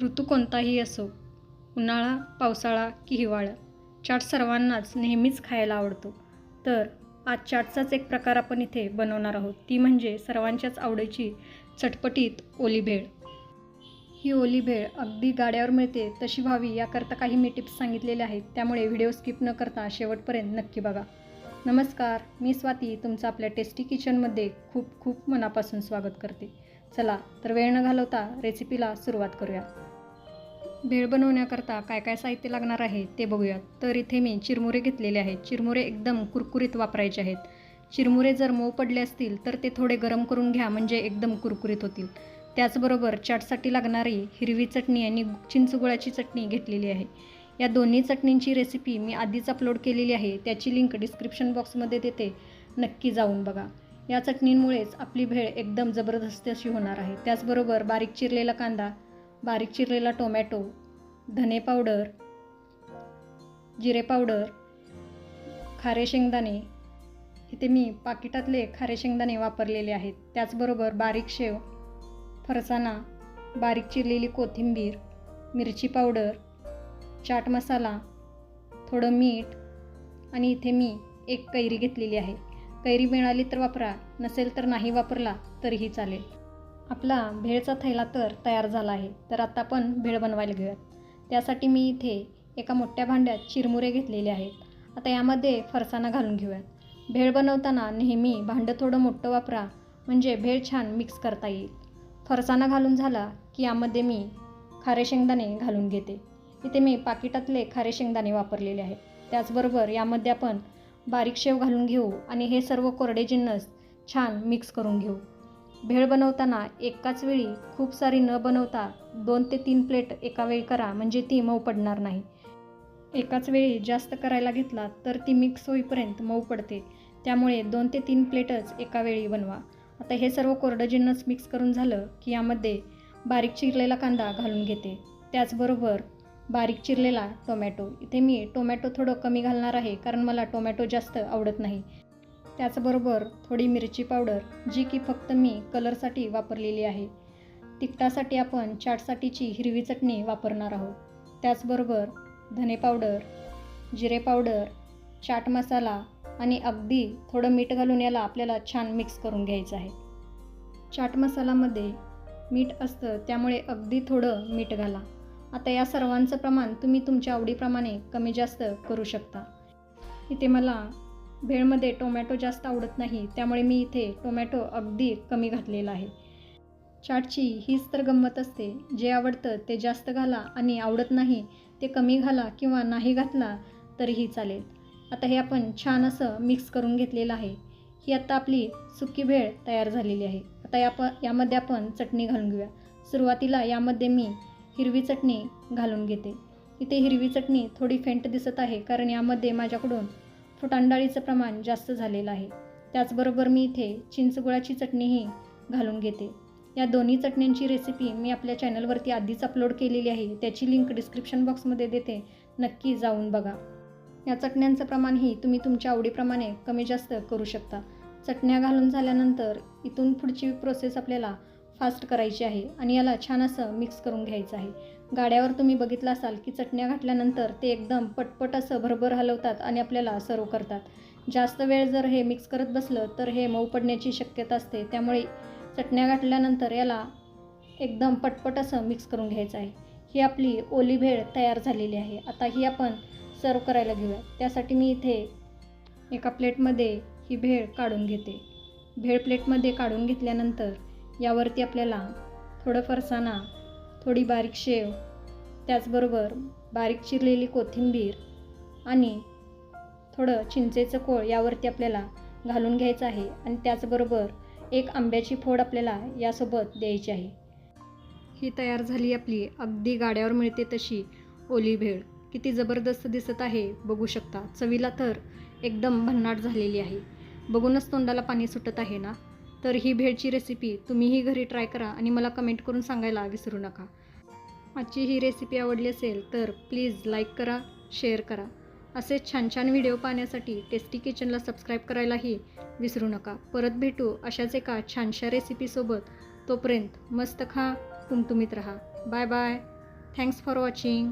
ऋतू कोणताही असो उन्हाळा पावसाळा की हिवाळा चाट सर्वांनाच नेहमीच खायला आवडतो. तर आज चाटचाच एक प्रकार आपण इथे बनवणार आहोत. ती म्हणजे सर्वांच्याच आवडीची चटपटीत ओली भेळ. ही ओली भेळ अगदी गाड्यावर मिळते तशी व्हावी याकरता काही मी टिप्स सांगितलेल्या आहेत. त्यामुळे व्हिडिओ स्किप न करता शेवटपर्यंत नक्की बघा. नमस्कार मी स्वाती तुमचं आपल्या टेस्टी किचनमध्ये खूप खूप मनापासून स्वागत करते. चला तर वेळ न घालवता रेसिपीला सुरुवात करूया. भेळ बनवण्याकरता काय काय साहित्य लागणार आहे ते बघूयात. तर इथे मी चिरमुरे घेतलेले आहेत. चिरमुरे एकदम कुरकुरीत वापरायचे आहेत. चिरमुरे जर मऊ पडले असतील तर ते थोडे गरम करून घ्या म्हणजे एकदम कुरकुरीत होतील. त्याचबरोबर चाटसाठी लागणारी हिरवी चटणी आणि चिंचगुळाची चटणी घेतलेली आहे. या दोन्ही चटणींची रेसिपी मी आधीच अपलोड केलेली आहे. त्याची लिंक डिस्क्रिप्शन बॉक्समध्ये देते. नक्की जाऊन बघा. या चटणींमुळेच आपली भेळ एकदम जबरदस्त अशी होणार आहे. त्याचबरोबर बारीक चिरलेला कांदा बारीक चिरलेला टोमॅटो धने पावडर जिरे पावडर खारे शेंगदाणे. इथे मी पाकिटातले खारे शेंगदाणे वापरलेले आहेत. त्याचबरोबर बारीक शेव फरसाणा बारीक चिरलेली कोथिंबीर मिरची पावडर चाट मसाला थोडं मीठ आणि इथे मी एक कैरी घेतलेली आहे. कैरी मिळाली तर वापरा नसेल तर नाही वापरला तरीही चालेल. आपला भेळचा थैला तर तयार झाला आहे तर आता आपण भेळ बनवायला घेऊयात. त्यासाठी मी इथे एका मोठ्या भांड्यात चिरमुरे घेतलेले आहेत. आता यामध्ये फरसाणा घालून घेऊयात. भेळ बनवताना नेहमी भांडं थोडं मोठं वापरा म्हणजे भेळ छान मिक्स करता येईल. फरसाणा घालून झाला की यामध्ये मी खारे शेंगदाणे घालून घेते. इथे मी पाकिटातले खारे शेंगदाणे वापरलेले आहेत. त्याचबरोबर यामध्ये आपण बारीक शेव घालून घेऊ आणि हे सर्व कोरडे जिन्नस छान मिक्स करून घेऊ. भेळ बनवताना एकाच वेळी खूप सारी न बनवता दोन ते तीन प्लेट एका वेळी करा म्हणजे ती मऊ पडणार नाही. एकाच वेळी जास्त करायला घेतला तर ती मिक्स होईपर्यंत मऊ पडते. त्यामुळे दोन ते तीन प्लेटच एका वेळी बनवा. आता हे सर्व कोरडं जिन्नस मिक्स करून झालं की यामध्ये बारीक चिरलेला कांदा घालून घेते. त्याचबरोबर बारीक चिरलेला टोमॅटो. इथे मी टोमॅटो थोडं कमी घालणार आहे कारण मला टोमॅटो जास्त आवडत नाही. त्याचबरोबर थोडी मिरची पावडर जी की फक्त मी कलरसाठी वापरलेली आहे. तिखटासाठी आपण चाटसाठीची हिरवी चटणी वापरणार आहोत. त्याचबरोबर धने पावडर जिरे पावडर चाट मसाला आणि अगदी थोडं मीठ घालून याला आपल्याला छान मिक्स करून घ्यायचं आहे. चाट मसालामध्ये मीठ असतं त्यामुळे अगदी थोडं मीठ घाला. आता या सर्वांचं प्रमाण तुम्ही तुमच्या आवडीप्रमाणे कमी जास्त करू शकता. इथे मला भेळमध्ये टोमॅटो जास्त आवडत नाही त्यामुळे मी इथे टोमॅटो अगदी कमी घातलेला आहे. चाटची हीच तर गंमत असते जे आवडतं ते जास्त घाला आणि आवडत नाही ते कमी घाला किंवा नाही घातला तरीही चालेल. आता हे आपण छान असं मिक्स करून घेतलेलं आहे. ही आता आपली सुकी भेळ तयार झालेली आहे. आता या प यामध्ये आपण चटणी घालून घेऊया. सुरुवातीला यामध्ये मी हिरवी चटणी घालून घेते. इथे हिरवी चटणी थोडी फेंट दिसत आहे कारण यामध्ये माझ्याकडून फुटांडाळीचं प्रमाण जास्त झालेलं आहे. त्याचबरोबर मी इथे चिंचगुळाची चटणीही घालून घेते. या दोन्ही चटण्यांची रेसिपी मी आपल्या चॅनलवरती आधीच अपलोड केलेली आहे. त्याची लिंक डिस्क्रिप्शन बॉक्समध्ये देते. नक्की जाऊन बघा. या चटण्यांचं प्रमाणही तुम्ही तुमच्या आवडीप्रमाणे कमी जास्त करू शकता. चटण्या घालून झाल्यानंतर इथून पुढची प्रोसेस आपल्याला फास्ट करायची आहे आणि याला छान असं मिक्स करून घ्यायचं आहे. गाड्यावर तुम्ही बघितलं असाल की चटण्या घातल्यानंतर ते एकदम पटपट असं भरभर हलवतात आणि आपल्याला सर्व करतात. जास्त वेळ जर हे मिक्स करत बसलं तर हे मऊ पडण्याची शक्यता असते. त्यामुळे चटण्या घातल्यानंतर याला एकदम पटपट असं मिक्स करून घ्यायचं आहे. ही आपली ओली भेळ तयार झालेली आहे. आता ही आपण सर्व करायला घेऊया. त्यासाठी मी इथे एका प्लेटमध्ये ही भेळ काढून घेते. भेळ प्लेटमध्ये काढून घेतल्यानंतर यावरती आपल्याला थोडं फरसाणा थोडी बारीक शेव त्याचबरोबर बारीक चिरलेली कोथिंबीर आणि थोडं चिंचेचं कोळ यावरती आपल्याला घालून घ्यायचं आहे आणि त्याचबरोबर एक आंब्याची फोड आपल्याला यासोबत द्यायची आहे. ही तयार झाली आपली अगदी गाड्यावर मिळते तशी ओली भेळ. किती जबरदस्त दिसत आहे बघू शकता. चवीला तर एकदम भन्नाट झालेली आहे. बघूनच तोंडाला पाणी सुटत आहे ना? तर ही भेळची रेसिपी तुम्हीही घरी ट्राय करा आणि मला कमेंट करून सांगायला विसरू नका. आजची ही रेसिपी आवडली असेल तर प्लीज लाईक करा शेअर करा. असे छान छान व्हिडिओ पाहण्यासाठी टेस्टी किचनला सबस्क्राईब करायलाही विसरू नका. परत भेटू अशाच एका छानशा रेसिपीसोबत तोपर्यंत मस्त खा तुमतुमीत राहा. Bye bye thanks for watching